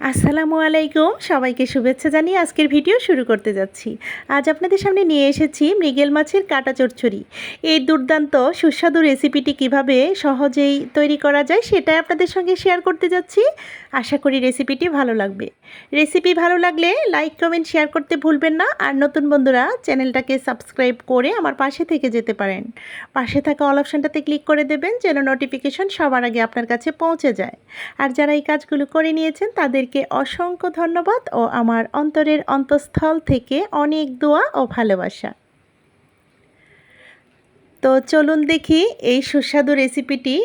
আসসালামু আলাইকুম। সবাইকে শুভেচ্ছা জানিয়ে আজকের ভিডিও শুরু করতে যাচ্ছি। আজ আপনাদের সামনে নিয়ে এসেছি মৃগেল মাছের কাটা চচ্চড়ি। এই দুর্দান্ত সুস্বাদু রেসিপিটি কীভাবে সহজেই তৈরি করা যায় সেটাই আপনাদের সঙ্গে শেয়ার করতে যাচ্ছি। আশা করি রেসিপিটি ভালো লাগবে। রেসিপি ভালো লাগলে লাইক, কমেন্ট, শেয়ার করতে ভুলবেন না। আর নতুন বন্ধুরা, চ্যানেলটাকে সাবস্ক্রাইব করে আমার পাশে থেকে যেতে পারেন। পাশে থাকা অল অপশানটাতে ক্লিক করে দেবেন যেন নোটিফিকেশন সবার আগে আপনার কাছে পৌঁছে যায়। আর যারা এই কাজগুলো করে নিয়েছেন তাদেরকে অসংখ্য ধন্যবাদ ও আমার অন্তরের অন্তঃস্থল থেকে অনেক দোয়া ও ভালোবাসা। তো চলুন দেখি এই সুস্বাদু রেসিপিটি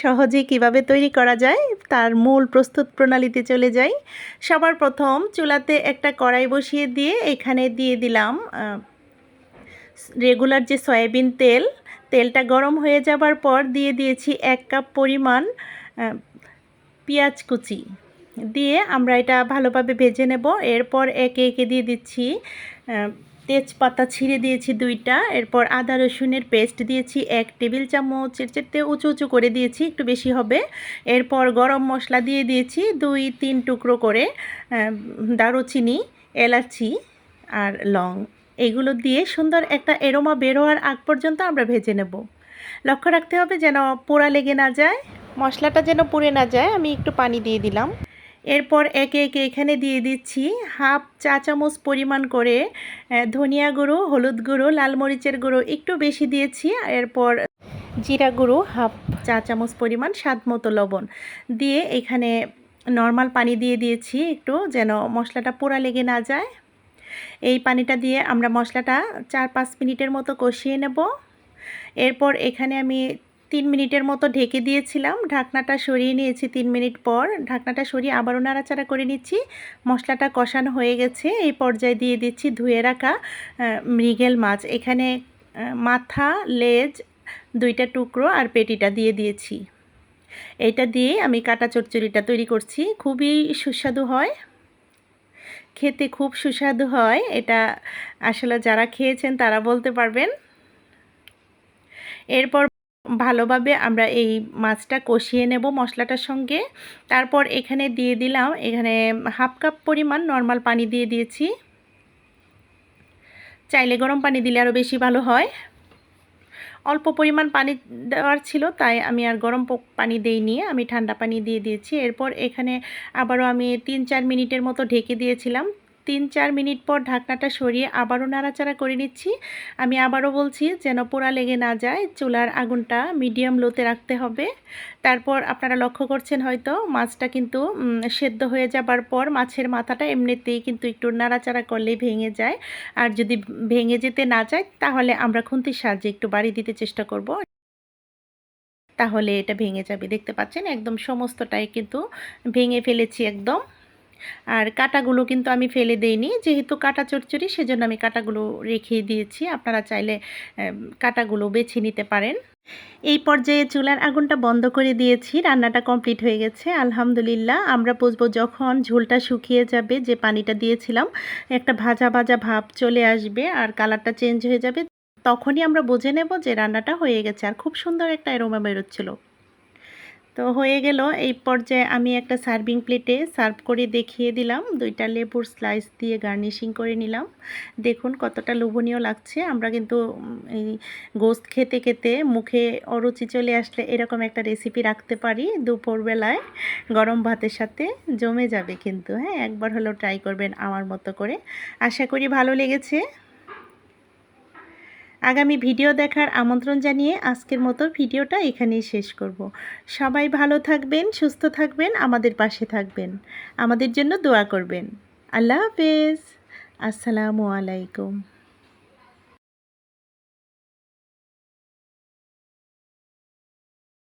সহজে কীভাবে তৈরি করা যায়, তার মূল প্রস্তুত প্রণালীতে চলে যাই। সবার প্রথম চুলাতে একটা কড়াই বসিয়ে দিয়ে এখানে দিয়ে দিলাম রেগুলার যে সয়াবিন তেল, তেলটা গরম হয়ে যাবার পর দিয়ে দিয়েছি এক কাপ পরিমাণ পেঁয়াজ কুচি। দিয়ে আমরা এটা ভালোভাবে ভেজে নেব। এরপর একে একে দিয়ে দিচ্ছি তেজপাতা ছিঁড়ে দিয়েছি দুইটা। এরপর আদা রসুনের পেস্ট দিয়েছি এক টেবিল চামচের চেতে উঁচু উঁচু করে দিয়েছি, একটু বেশি হবে। এরপর গরম মশলা দিয়ে দিয়েছি দুই তিন টুকরো করে দারুচিনি, এলাচি আর লং। এগুলো দিয়ে সুন্দর একটা এরোমা বের হওয়ার আগ পর্যন্ত আমরা ভেজে নেব। লক্ষ্য রাখতে হবে যেন পোড়া লেগে না যায়। মশলাটা যেন পুড়ে না যায়, আমি একটু পানি দিয়ে দিলাম। এরপর একে একে এখানে দিয়ে দিচ্ছি হাফ চা চামচ পরিমাণ করে ধনিয়া গুঁড়ো, হলুদ গুঁড়ো, লাল মরিচের গুঁড়ো একটু বেশি দিয়েছি এরপর জিরা গুঁড়ো হাফ চা চামচ পরিমাণ স্বাদ মতো লবণ দিয়ে এখানে নর্মাল পানি দিয়ে দিয়েছি একটু যেন মশলাটা পোড়া লেগে না যায়। এই পানিটা দিয়ে আমরা মশলাটা চার পাঁচ মিনিটের মতো কষিয়ে নেব। এরপর এখানে আমি তিন মিনিটের মতো ঢেকে দিয়েছিলাম। ঢাকনাটা সরিয়ে নিয়েছি তিন মিনিট পর। ঢাকনাটা সরিয়ে আবারও নাড়াচাড়া করে নিচ্ছি। মশলাটা কষানো হয়ে গেছে। এই পর্যায়ে দিয়ে দিচ্ছি ধুয়ে রাখা মৃগেল মাছ। এখানে মাথা, লেজ দুইটা টুকরো আর পেটিটা দিয়ে দিয়েছি। এটা দিয়ে আমি কাটা চচ্চড়িটা তৈরি করছি। খুবই সুস্বাদু হয়। খেতে খুব সুস্বাদু হয়। এটা আসলে যারা খেয়েছেন তারা বলতে পারবেন। এরপর ভালোভাবে আমরা এই মাছটা কষিয়ে নেব মশলাটার সঙ্গে। তারপর এখানে দিয়ে দিলাম, এখানে হাফ কাপ পরিমাণ নর্মাল পানি দিয়ে দিয়েছি। চাইলে গরম পানি দিলে আরও বেশি ভালো হয়। অল্প পরিমাণ পানি দেওয়ার ছিল, তাই আমি আর গরম পানি দেইনি, আমি ঠান্ডা পানি দিয়ে দিয়েছি। এরপর এখানে আবারও আমি তিন চার মিনিটের মতো ঢেকে দিয়েছিলাম। তিন চার মিনিট পর ঢাকনাটা সরিয়ে আবারও নাড়াচাড়া করে নিচ্ছি। আমি আবারও বলছি যেন পোড়া লেগে না যায়, চুলার আগুনটা মিডিয়াম লোতে রাখতে হবে। তারপর আপনারা লক্ষ্য করছেন হয়তো, মাছটা কিন্তু সেদ্ধ হয়ে যাবার পর মাছের মাথাটা এমনিতেই কিন্তু একটু নাড়াচাড়া করলেই ভেঙে যায়। আর যদি ভেঙে যেতে না যায় তাহলে আমরা খুন্তির সাহায্যে একটু বাড়ি দিতে চেষ্টা করব। তাহলে এটা ভেঙে যাবে। দেখতে পাচ্ছেন, একদম সমস্তটাই কিন্তু ভেঙে ফেলেছি একদম। আর কাটাগুলো কিন্তু আমি ফেলে দেইনি। যেহেতু কাটা চচ্চড়ি সেজন্য আমি কাটাগুলো রেখে দিয়েছি। আপনারা চাইলে কাটাগুলো বেছে নিতে পারেন। এই পর্যায়ে চুলার আগুনটা বন্ধ করে দিয়েছি। রান্নাটা কমপ্লিট হয়ে গেছে। আলহামদুলিল্লাহ, আমরা বুঝব যখন ঝোলটা শুকিয়ে যাবে, যে পানিটা দিয়েছিলাম, একটা ভাজা ভাজা ভাব চলে আসবে আর কালারটা চেঞ্জ হয়ে যাবে, তখনই আমরা বুঝে নেব যে রান্নাটা হয়ে গেছে। আর খুব সুন্দর একটা এরোমা বেরোচ্ছিলো। তো হয়ে গেল। এই পর্যায়ে আমি একটা সার্ভিং প্লেটে সার্ভ করে দেখিয়ে দিলাম। দুইটা লেবুর স্লাইস দিয়ে গার্নিশিং করে নিলাম। দেখুন কতটা লোভনীয় লাগছে। আমরা কিন্তু এই গোস্ত খেতে খেতে মুখে অরুচি চলে আসলে এরকম একটা রেসিপি রাখতে পারি দুপুরবেলায়। গরম ভাতের সাথে জমে যাবে কিন্তু হ্যাঁ? একবার হলো ট্রাই করবেন আমার মতো করে। আশা করি ভালো লেগেছে। আগামী ভিডিও দেখার আমন্ত্রণ জানিয়ে আজকের মতো ভিডিওটা এখানেই শেষ করব। সবাই ভালো থাকবেন, সুস্থ থাকবেন, আমাদের পাশে থাকবেন। আমাদের জন্য দোয়া করবেন। আল্লাহ হাফেজ। আসসালামু আলাইকুম।